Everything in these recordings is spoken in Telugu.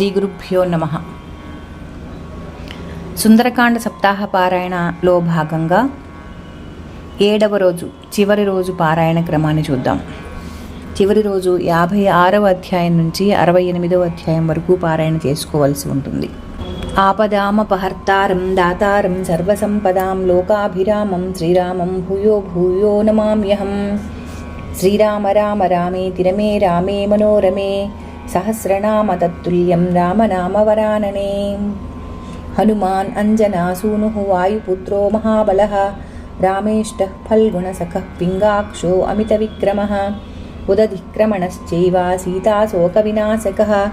శ్రీ గురుభ్యో నమ. సుందరకాండ సప్తాహ పారాయణలో భాగంగా ఏడవ రోజు చివరి రోజు పారాయణ క్రమాన్ని చూద్దాం. చివరి రోజు యాభై ఆరవ అధ్యాయం నుంచి అరవై ఎనిమిదవ అధ్యాయం వరకు పారాయణ చేసుకోవాల్సి ఉంటుంది. ఆపదామపహర్తారం దాతారం సర్వసంపదాం లోకాభిరామం శ్రీరామం భూయో భూయో నమామ్యహం. శ్రీరామ రామ రామే తిరమే రామే మనోరమే సహస్రనామ తత్తుల్యం రామనామవరాననే. హనుమాన్ అంజనాసూను వాయుపుత్రో మహాబల. రామేష్ట ఫల్గుణసఖ పింగాక్షో అమిత విక్రమ ఉదధిక్రమణశ్చైవ సీతాశోక వినాశక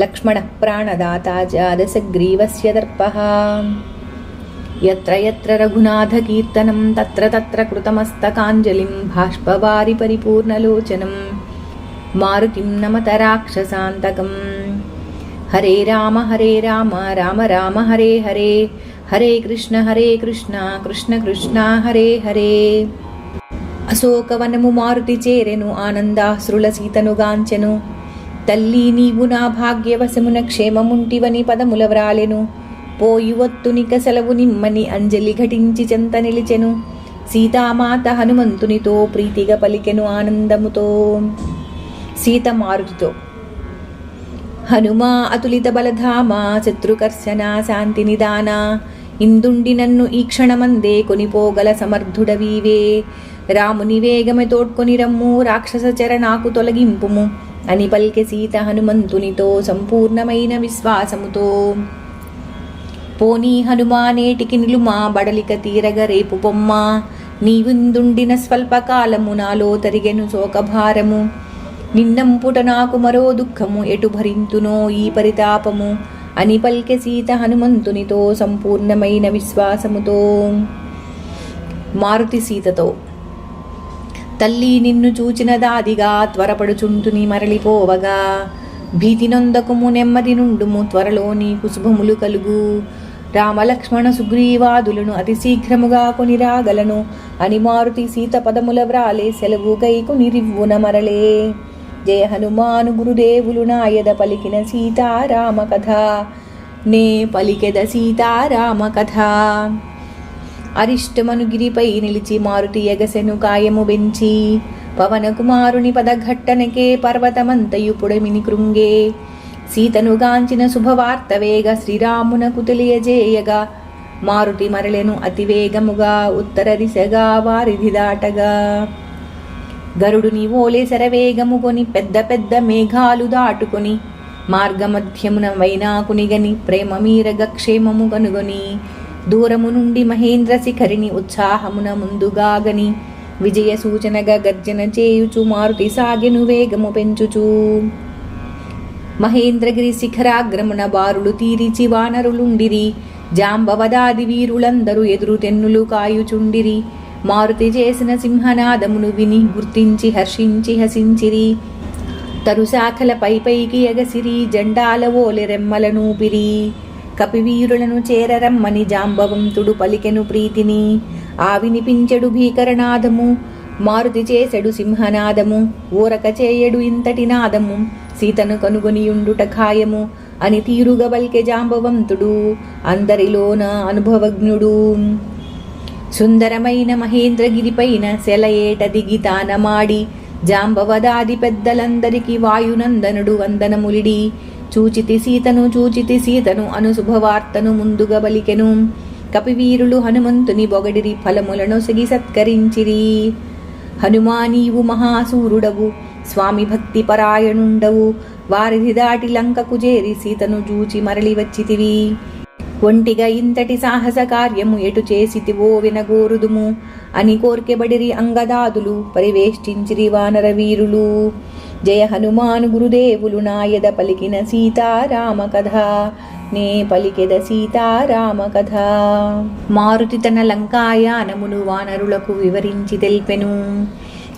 లక్ష్మణ ప్రాణదాత జాదశగ్రీవస్య దర్ప. ఎత్ర ఎత్ర రఘునాథకీర్తనం తత్ర తత్ర కృతమస్తకాంజలిం బాష్పవారి పరిపూర్ణలోచనం మారుతిం నమత రాక్షసాంతకం హరే రామ హరే రామ రామ రామ హరే హరే హరే కృష్ణ హరే కృష్ణ కృష్ణ కృష్ణ హరే హరే అశోకవనము మారుతి చేరెను ఆనందాశ్రుల సీతను గాంచెను తల్లి నీవు నా భాగ్యవశమున క్షేమముంటివని పదముల వ్రాలెను పోయి వత్తునిక సెలవు నిమ్మని అంజలి ఘటించి చెంత నిలిచెను సీతామాత హనుమంతునితో ప్రీతిగా పలికెను ఆనందముతో సీత మారుతితో హనుమా అతులిత బలధామ శత్రుకర్షణ శాంతి నిదాన ఇందుండి నన్ను ఈ క్షణమందే కొనిపోగల సమర్థుడవీవే రాముని వేగమె తోడ్కొని రమ్ము రాక్షస చెర నాకు తొలగింపుము అని పలికె సీత హనుమంతునితో సంపూర్ణమైన విశ్వాసముతో. పోనీ హనుమానేటికి నిలుమా బడలిక తీరగ రేపు పొమ్మ. నీవిందుండిన స్వల్పకాలము నాలో తరిగెను శోకభారము. నిన్నంపుట నాకు మరో దుఃఖము ఎటు భరింతునో ఈ పరితాపము? అని పల్కె సీత హనుమంతునితో సంపూర్ణమైన విశ్వాసముతో. మారుతి సీతతో తల్లి నిన్ను చూచిన దాదిగా త్వరపడుచుంటుని మరలిపోవగా. భీతి నొందకుము నెమ్మది నుండుము త్వరలో నీకు శుభములు కలుగు. రామలక్ష్మణ సుగ్రీవాదులను అతి శీఘ్రముగా కొని రాగలను అని మారుతి సీత పదముల వ్రాలే సెలవు కైకు నిరివ్వున మరలే. జయ హనుమాను గురుదేవులు నాయద పలికిన సీతారామ కథ. నే పలికెద సీతారామ కథ. అరిష్టమను గిరిపై నిలిచి మారుతి ఎగసెను కాయము బెంచి పవన కుమారుని పదఘట్టనకే పర్వతమంతయు పుడమిని కృంగే. సీతను గాంచిన శుభవార్త వేగ శ్రీరామునకు తెలియజేయగా మారుతి మరలెను అతివేగముగా ఉత్తర దిశగా వారిధి దాటగా. గరుడుని ఓలే శరవేగము కొని పెద్ద పెద్ద మేఘాలు దాటుకొని మార్గమధ్యమున వైనాకునిగని ప్రేమ మీరగ క్షేమము కనుగొని దూరము నుండి మహేంద్ర శిఖరిని ఉత్సాహమున ముందుగాగని విజయ సూచనగా గర్జన చేయుచు మారుతి సాగెను వేగము పెంచుచు. మహేంద్రగిరి శిఖరాగ్రమున బారులు తీరిచి వానరులుండిరి జాంబవదాది వీరులందరూ ఎదురు తెన్నులు కాయుచుండిరి మారుతి చేసిన సింహనాదమును విని గుర్తించి హర్షించి హసించిరి. తరుశాఖల పై పైకి ఎగసిరి జెండాల ఓలె రెమ్మలనూపిరి కపివీరులను చేరరమ్మని జాంబవంతుడు పలికెను ప్రీతిని. ఆ వినిపించెడు భీకరనాదము మారుతి చేసెడు సింహనాదము ఊరక చేయడు ఇంతటి నాదము సీతను కనుగొనియుండుట ఖాయము అని తీరుగబల్కె జాంబవంతుడు అందరిలోన అనుభవజ్ఞుడు. సుందరమైన మహేంద్రగిరిపైన సెలయేట దిగి తానమాడి జాంబవదాది పెద్దలందరికీ వాయునందనుడు వందనములిడి. చూచితి సీతను చూచితి సీతను అను శుభవార్తను ముందుగా బలికెను. కపివీరులు హనుమంతుని బొగడిరి ఫలములను సిగి సత్కరించిరి. హనుమానీవు మహాసూరుడవు స్వామి భక్తి పరాయణుండవు. వారిది దాటి లంకకు చేరి సీతను జూచి మరలి వచ్చితివి. ఒంటిగా ఇంతటి సాహస కార్యము ఎటు చేసితివో వినగోరుదుము. అని కోర్కెబడిరి అంగదాదులు పరివేష్టించిరి వానర వీరులు. జయ హనుమాను గురుదేవులు నాయద పలికిన సీతారామ కథ. నే పలికెద సీతారామ కథ. మారుతి తన లంకాయానమును వానరులకు వివరించి తెల్పెను.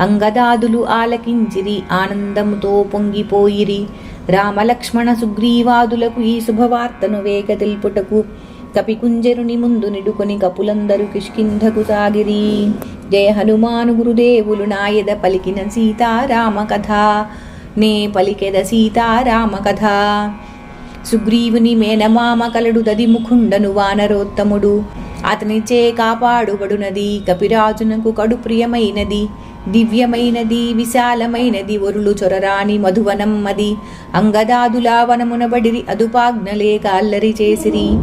అంగదాదులు ఆలకించిరి ఆనందముతో పొంగిపోయిరి. రామలక్ష్మణ సుగ్రీవాదులకు ఈ శుభవార్తను వేగ తెలుపుటకు కపికుంజరుని ముందు నిడుకొని కపులందరూ కిష్కింధకు సాగిరి. జయ హనుమాను గురుదేవులు నాయద పలికిన సీతారామ కథ. నే పలికెద సీతారామ కథ. సుగ్రీవుని మేనమామ కలడు దదిముఖుండను వానరోత్తముడు. అతనిచే కాపాడుబడునది. కపిరాజునకు కడు ప్రియమైనది. దివ్యమైనది విశాలమైనది ఒరులు చొరరాని మధువనం మది. అంగదాదులా వనమునబడిరి అల్లరి చేసిరి.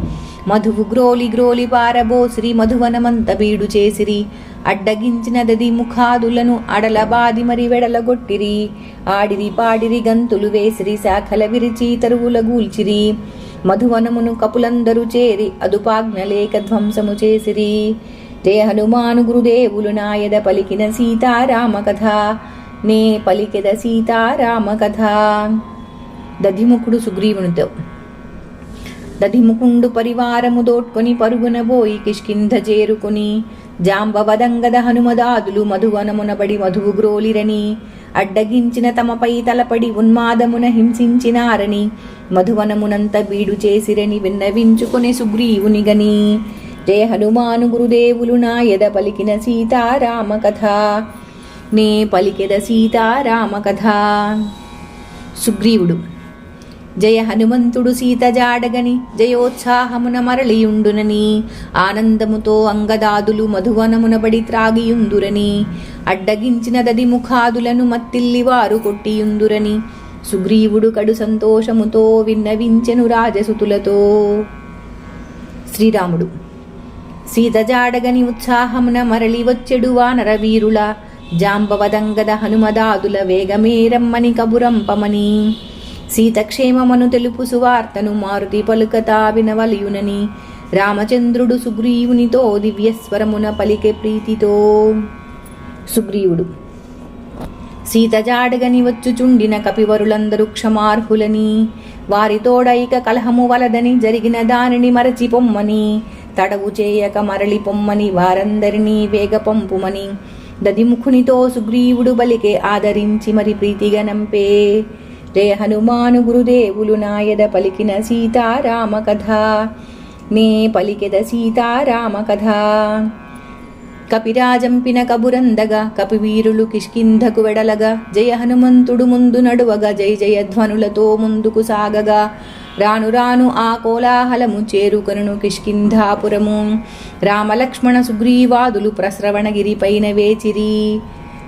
మధువు గ్రోలి గ్రోలి పారబోసిరి మధువనమంత బీడు చేసిరి. అడ్డగించినదది ముఖాదులను ముఖాదులను అడలబాది మరి వెడలగొట్టిరి. ఆడిరి పాడిరి గంతులు వేసిరి శాఖల విరిచి తరువుల గూల్చిరి. మధువనమును కపులందరూ చేరి అదుపాజ్ఞలేక ధ్వంసము చేసిరి. జయ హనుమాను గురుదేవులు నాయద పలికిన సీతారామ కథ నే పలికెద సీతారామ కథ దధిముఖుడు సుగ్రీవునితో. దధిముకుండు పరివారము దోట్కొని పరుగున పోయి కిష్కింధ చేరుకుని జాంబవదంగద హనుమదాదులు మధువనమునబడి మధువు గ్రోలిరని అడ్డగించిన తమపై తలపడి ఉన్మాదమున హింసించినారని మధువనమునంత బీడు చేసిరని విన్నవించుకుని సుగ్రీవునిగని జయ హనుమాను గురుదేవులు నా ఎద పలికిన సీతారామ కథ నే పలికెద సీతారామ కథ సుగ్రీవుడు జయ హనుమంతుడు సీత జాడగని జయోత్సాహమున మరలియుండునని ఆనందముతో అంగదాదులు మధువనమునబడి త్రాగియుందురని అడ్డగించిన దది ముఖాదులను మత్తిల్లివారు కొట్టియుందురని సుగ్రీవుడు కడు సంతోషముతో విన్నవించెను రాజసుతులతో. శ్రీరాముడు సీత జాడగని ఉత్సాహమున మరలి వచ్చెడు నరవీరుల జాంబవదంగద హనుమదాదుల వేగమేరమ్మని కబురంపమని. సీతక్షేమమను తెలుపు సువార్తను మారుతి పలుకతా వినవలియునని రామచంద్రుడు సుగ్రీవునితో దివ్యస్వరమున పలికే ప్రీతితో. సుగ్రీవుడు. సీత జాడగని వచ్చుచుండిన కపివరులందరూ క్షమార్హులని. వారితోడైక కలహము వలదని జరిగిన దానిని మరచి పొమ్మని తడవు చేయక మరలి పొమ్మని వారందరినీ వేగ పంపుమని దదిముఖునితో సుగ్రీవుడు బలికే ఆదరించి మరి ప్రీతిగా నంపే. రే హనుమాను గురుదేవులు నాయద పలికిన సీతారామ కథ నే పలికెద సీతారామ కథ కపిరాజంపిన కబురందగా కపివీరులు కిష్కింధకు వెడలగా. జయ హనుమంతుడు ముందు నడువగా జయ జయ ధ్వనులతో ముందుకు సాగగా. రాను రాను ఆ కోలాహలము చేరుకొనును కిష్కింధాపురము. రామలక్ష్మణ సుగ్రీవాదులు ప్రస్రవణగిరి పైన వేచిరి.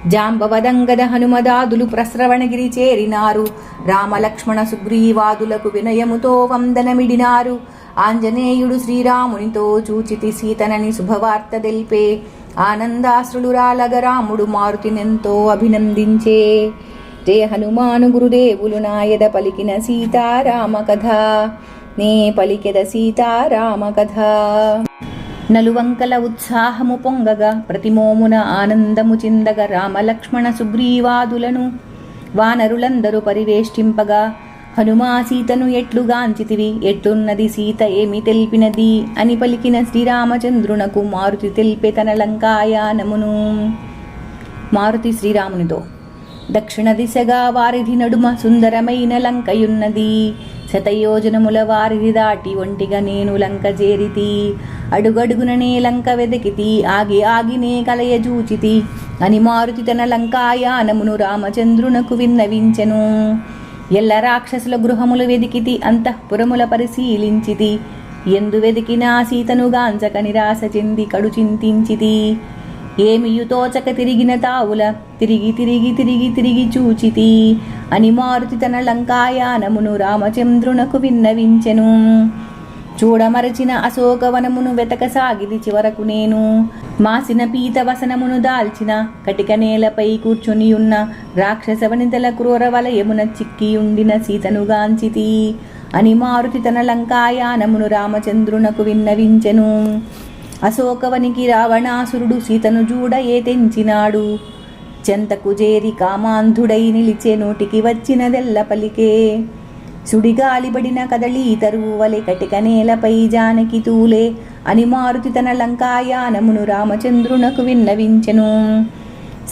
జాంబవదంగద హనుమదాదులు ప్రస్రవణగిరి చేరినారు. రామలక్ష్మణ సుగ్రీవాదులకు వినయముతో వందనమిడినారు. ఆంజనేయుడు శ్రీరామునితో చూచితి సీతనని శుభవార్త తెలిపే. ఆనందాశ్రులు రాలగ రాముడు మారుతినెంతో అభినందించే. జయ హనుమాను గురుదేవులు నాయద పలికిన సీతారామ కథ నే పలికెద సీతారామ కథ నలువంకల ఉత్సాహము పొంగగా ప్రతిమోమున ఆనందము చిందగ రామలక్ష్మణ సుగ్రీవాదులను వానరులందరూ పరివేష్టింపగా హనుమా సీతను ఎట్లుగాంచితివి ఎట్లున్నది సీత ఏమి తెలిపినది? అని పలికిన శ్రీరామచంద్రునకు మారుతి తెలిపే తన లంకాయానమును. మారుతి శ్రీరామునితో దక్షిణ దిశగా వారిది నడుమ సుందరమైన లంకయున్నది. శతయోజనముల వారిది దాటి ఒంటిగా నేను లంక చేరితి. అడుగడుగుననే లంక వెదకితి. ఆగి ఆగినే కలయజూచితి అని మారుతి తన లంకాయానమును రామచంద్రునకు విన్నవించెను. ఎల్ల రాక్షసుల గృహములు వెదికితి అంతఃపురముల పరిశీలించితి. ఎందు వెదికినా సీతను గాంచక నిరాశ చెంది కడు చింతించితి ఏమియుతోచక తిరిగిన తావుల? తిరిగి తిరిగి తిరిగి తిరిగి చూచితి. అని మారుతి తన లంకాయానమును రామచంద్రునకు విన్నవించెను. చూడమరచిన అశోకవనమును వెతకసాగిది చివరకు నేను. మాసిన పీత వసనమును దాల్చిన కటిక నేలపై కూర్చుని ఉన్న రాక్షస వనితల క్రూర వలయమున చిక్కియుండిన సీతను గాంచితి. అని మారుతి తన లంకాయానమును రామచంద్రునకు విన్నవించెను. అశోకవనికి రావణాసురుడు సీతను జూడ తెంచినాడు. చెంతకు చేరి కామాంధుడై నిలిచే నోటికి వచ్చినదెల్ల పలికే. సుడిగాలిబడిన కదలి తరువు వలె కటిక నేలపై జానకి తూలే అని మారుతి తన లంకాయానమును రామచంద్రునకు విన్నవించెను.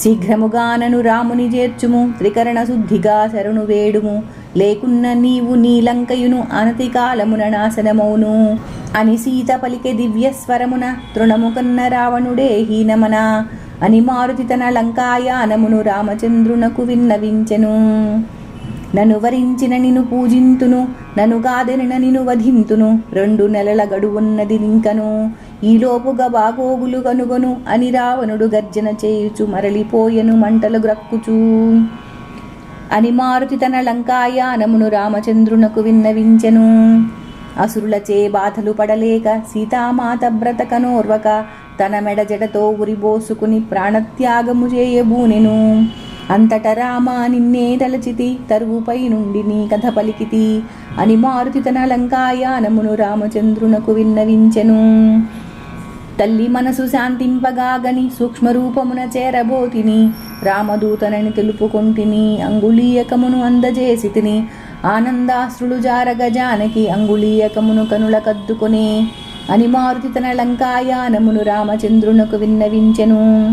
శీఘ్రముగానను రాముని చేర్చుము త్రికరణ శుద్ధిగా శరణు వేడుము. లేకున్న నీవు నీ లంకయును అనతి కాలమున నాశనమౌను. అని సీత పలికె దివ్యస్వరమున తృణముకన్న రావణుడే హీనమన అని మారుతి తన లంకాయానమును రామచంద్రునకు విన్నవించెను. నన్ను వరించిన నిన్ను పూజింతును నన్ను కాదనిన నిన్ను వధింతును రెండు నెలల గడువున్నది నింకను ఈలోపుగా బాగోగులు కనుగొను అని రావణుడు గర్జన చేయుచు మరలిపోయెను మంటలు గ్రక్కుచూ. అని మారుతి తన లంకాయానమును రామచంద్రునకు విన్నవించెను. అసురులచే బాధలు పడలేక సీతామాత బ్రతకనోర్వక తన మెడ జడతో ఉరిబోసుకుని ప్రాణత్యాగము చేయబూనెను అంతట రామ నిన్నే తలచితి తరువుపై నుండి నీ కథ పలికితి. అని మారుతి తన లంకాయానమును రామచంద్రునకు విన్నవించెను. తల్లి మనసు శాంతింపగాగని సూక్ష్మరూపమున చేరబోతిని రామదూతనని తెలుపుకొంటిని అంగుళీయకమును అందజేసి తిని ఆనందాశ్రులు జారగ జానకి అంగుళీయకమును కనుల కద్దుకొని అని మారుతి తన లంకాయానమును రామచంద్రునకు విన్నవించెను.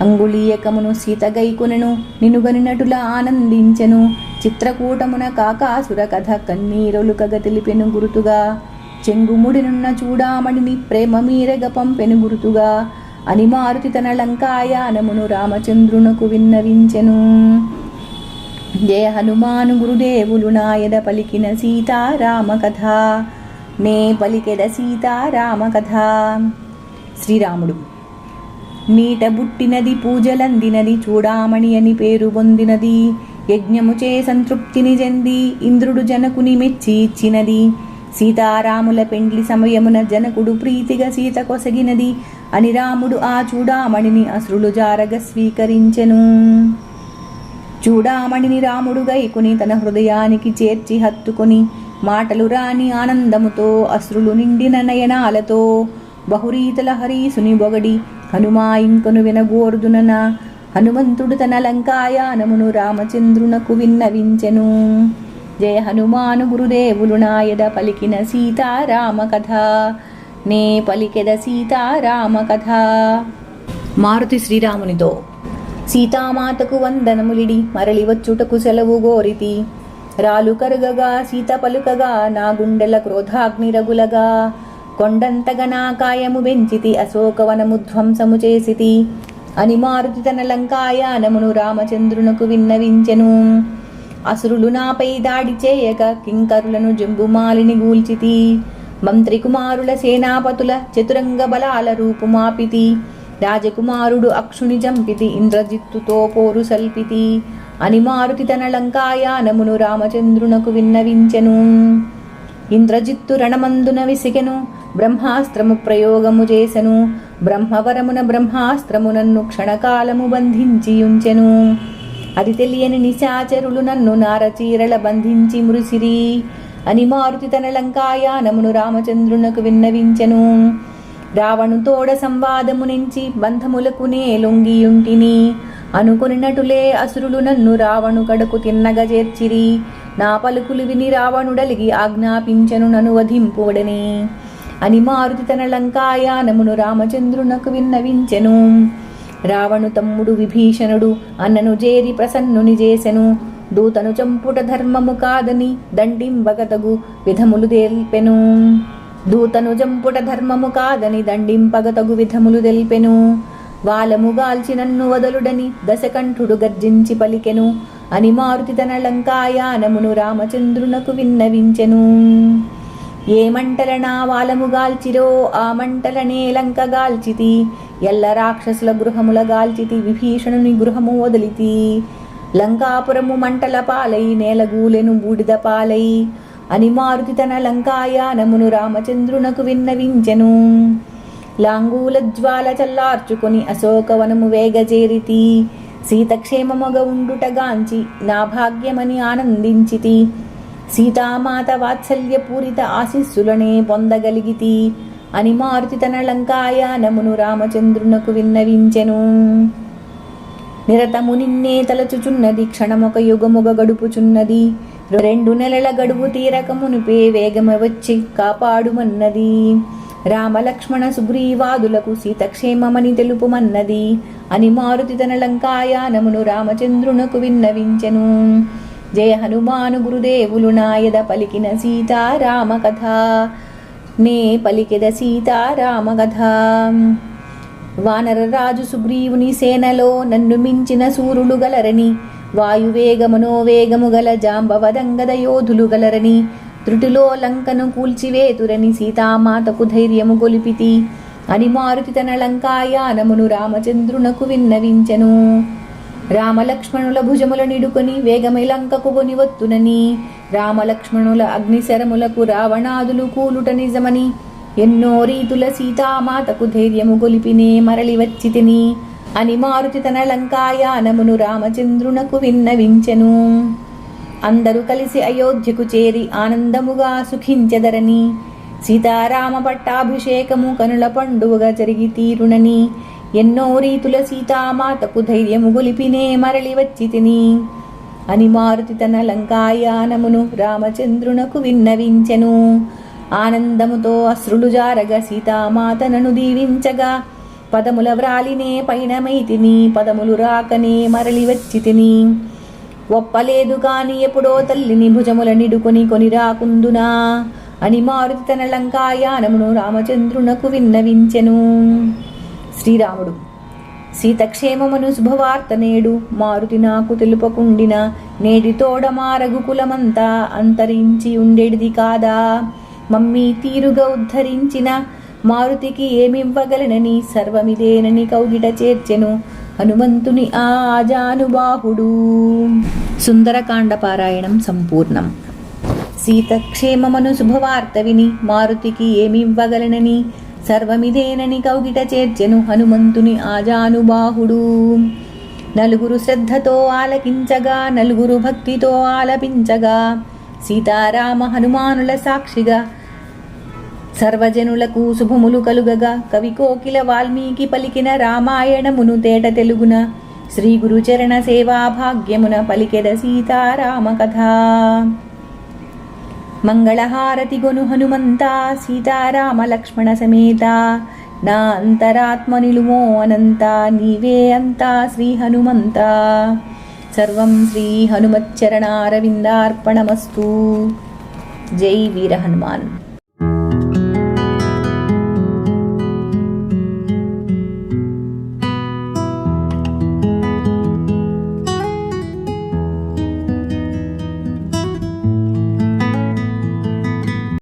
అంగుళీయకమును సీతగైకొనెను నినుగనినటుల ఆనందించెను. చిత్రకూటమున కాకాసుర కథ కన్నీరొలుకగ తెలిపెను గురుతుగా. చెంగుముడినున్న చూడామణిని ప్రేమ మీరగ పంపెను గురుతుగా. అని మారుతి తన లంకాయానమును రామచంద్రునకు విన్నవించెను. జయ హనుమాను గురుదేవులు నాయద పలికిన సీతారామ కథ నే పలికెద సీతారామ కథ శ్రీరాముడు నీట బుట్టినది పూజలందినది చూడామణి అని పేరు పొందినది యజ్ఞముచే సంతృప్తిని చెంది ఇంద్రుడు జనకుని మెచ్చి ఇచ్చినది సీతారాముల పెండ్లి సమయమున జనకుడు ప్రీతిగా సీత కొసగినది అని రాముడు ఆ చూడామణిని అసురులు జారగ స్వీకరించెను. చూడామణిని రాముడు గైకుని తన హృదయానికి చేర్చి హత్తుకొని మాటలు రాని ఆనందముతో అశ్రులు నిండిన నయనాలతో బహురీతల హరీసుని బొగడి హనుమా ఇంకను వినగోర్దునన హనుమంతుడు తన లంకాయానమును రామచంద్రునకు విన్నవించెను. జయ హనుమాను గురుదేవులు నాయద పలికిన సీతారామ కథ నే పలికెద సీతారామ కథ మారుతి శ్రీరామునితో సీతామాతకు వందనములిడి మరలి వచ్చుటకు సెలవు గోరితి. రాలు కరుగగా సీత పలుకగా నా గుండెల క్రోధాగ్ని రగులగా. కొండంతగా నా కాయము వెంచితి అశోకవనము ధ్వంసము చేసితి. అని మారుతి తన లంకాయానమును రామచంద్రునకు విన్నవించెను. అసురులు నాపై దాడి చేయక కింకరులను జంబుమాలిని గూల్చితి. మంత్రి కుమారుల సేనాపతుల చతురంగ బలాల రూపుమాపితి. రాజకుమారుడు అక్షుని జంపితి ఇంద్రజిత్తుతో పోరు సల్పితి. అని మారుతి తన లంకాయానమును రామచంద్రునకు విన్నవించెను. ఇంద్రజిత్తు రణమందున విసిగెను బ్రహ్మాస్త్రము ప్రయోగము చేసెను బ్రహ్మవరమున బ్రహ్మాస్త్రము నన్ను క్షణకాలము బంధించి ఉంచెను అది తెలియని నిశాచరులు నన్ను నారచీరల బంధించి మురిసిరి. అని మారుతి తన లంకాయానమును రామచంద్రునకు విన్నవించెను. రావణుతోడ సంవాదము నుంచి బంధములకునే లొంగియుంటిని అనుకొనినటులే అసురులు నన్ను రావణు కడకు తిన్నగా చేర్చిరి నా పలుకులు విని రావణుడలిగి ఆజ్ఞాపించను నను వధింపుడని అని మారుతి తన లంకాయానమును రామచంద్రునకు విన్నవించెను. రావణు తమ్ముడు విభీషణుడు అన్నను జేరి ప్రసన్నుని చేసెను దూతను చంపుట ధర్మము కాదని దండింబగతగు విధములు తెలిపెను దూతను జంపుట ధర్మము కాదని దండింపగతగు విధములు తెలిపెను. వాలము నన్ను వదలుడని దశకంఠుడు గర్జించి పలికెను. అని మారుతి తన లంకాయానమును రామచంద్రునకు విన్నవించెను. ఏ మంటలనా వాలముగాల్చిరో వాలము గాల్చిరో ఆ మంటలనే లంక గాల్చితి. ఎల్ల రాక్షసుల గృహముల గాల్చితి విభీషణుని గృహము వదిలితి. లంకాపురము మంటల పాలై నేలగూలెను బూడిద పాలై. అని మారుతి తన లంకాయానమును రామచంద్రునకు విన్నవించెను. లాంగూల జ్వాల చల్లార్చుకొని అశోకవనము వేగజేరితి. సీతక్షేమముగ ఉండుటగాంచి నా భాగ్యమని ఆనందించితి. సీతామాత వాత్సల్యపూరిత ఆశీస్సులనే పొందగలిగితి. అని మారుతి తన లంకాయానమును రామచంద్రునకు విన్నవించెను. నిరతము నిన్నే తలచుచున్నది క్షణమొక యుగముగ గడుపుచున్నది. రెండు నెలల గడువు తీరకమునిపే వేగమ వచ్చి కాపాడుమన్నది. రామలక్ష్మణ సుగ్రీవాదులకు సీతక్షేమమని తెలుపుమన్నది. అని మారుతి తన లంకాయానమును రామచంద్రునకు విన్నవించెను. జయ హనుమాను గురుదేవులు నాయద పలికిన సీతారామ కథ నే పలికిద సీతారామ కథ వానరరాజు సుగ్రీవుని సేనలో నన్ను మించిన సూరులు గలరని వాయువేగమనోవేగము గల జాంబవదంగద యోధులు గలరని త్రుటిలో లంకను కూల్చివేతురని సీతామాతకు ధైర్యము గొలిపితి అని మారుతి తన లంకాయానమును రామచంద్రునకు విన్నవించెను. రామలక్ష్మణుల భుజముల నిడుకొని వేగమై లంకకు కొనివత్తునని రామలక్ష్మణుల అగ్నిశరములకు రావణాదులు కూలుట నిజమని ఎన్నో రీతుల సీతామాతకు ధైర్యము గొలిపినే మరలి వచ్చి తిని అని మారుతి తన లంకాయానమును రామచంద్రునకు విన్నవించెను. అందరూ కలిసి అయోధ్యకు చేరి ఆనందముగా సుఖించెదరని. సీతారామ పట్టాభిషేకము కనుల పండుగగా జరిగి తీరునని. ఎన్నో రీతుల సీతామాతకు ధైర్యము గొలిపినే మరలి వచ్చి తిని అని మారుతి తన లంకాయానమును రామచంద్రునకు విన్నవించెను. ఆనందముతో అశ్రులు జారగా సీతామాతనను దీవించగా పదముల వ్రాలినే పైనమైతిని పదములు రాకనే మరలి వచ్చితిని ఒప్పలేదు కాని ఎప్పుడో తల్లిని భుజముల నిడుకొని కొని రాకుందునా? అని మారుతి తన లంకాయానమును రామచంద్రునకు విన్నవించెను. శ్రీరాముడు సీతక్షేమమును శుభవార్త నేడు మారుతి నాకు తెలుపకుండిన నేటి తోడమారగు కులమంతా అంతరించి ఉండేడిది కాదా? మమ్మీ తీరుగా ఉద్ధరించిన మారుతికి ఏమివ్వగలనని సర్వమిదేనని కౌగిట చేర్చెను. హనుమంతుని ఆజానుబాహుడు. సుందరకాండ పారాయణం సంపూర్ణం. సీతక్షేమమను శుభవార్త విని మారుతికి ఏమివ్వగలనని సర్వమిదేనని కౌగిట చేర్చెను. హనుమంతుని ఆజానుబాహుడు. నలుగురు శ్రద్ధతో ఆలకించగా నలుగురు భక్తితో ఆలపించగా సీతారామ హనుమానుల సాక్షిగా. సర్వజనులకు శుభములు కలుగగా. కవి కోకిల వాల్మీకి పలికిన రామాయణమును తేట తెలుగున. శ్రీ గురుచరణ సేవా భాగ్యమున పలికెద సీతారామ కథ. మంగళహారతి గొను హనుమంత సీతారామ లక్ష్మణ సమేత. నా అంతరాత్మ నిలుమో అనంత నీవే అంతా శ్రీ హనుమంతా. సర్వం శ్రీ హనుమచ్చరణారవిందార్పణమస్తు. జై వీర హనుమాన్.